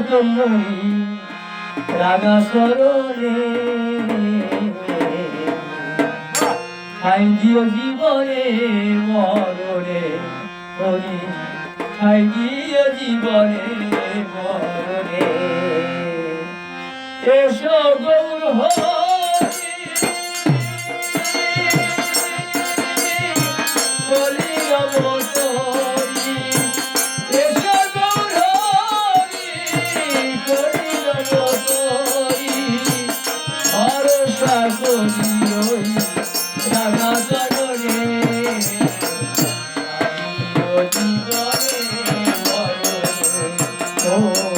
তোমারি রাগা সরণে ঠাই দিও জীবনে মরণে, হরি। ঠাই দিও জীবনে মরণে। এসো Gour Hari Oh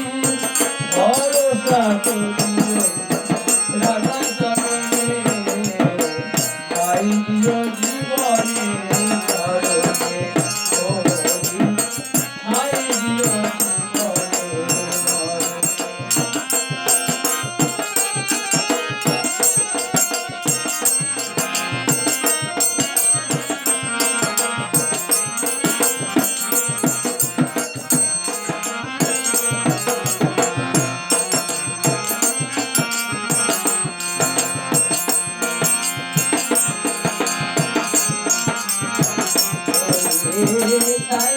Vâng, Thank you. চাই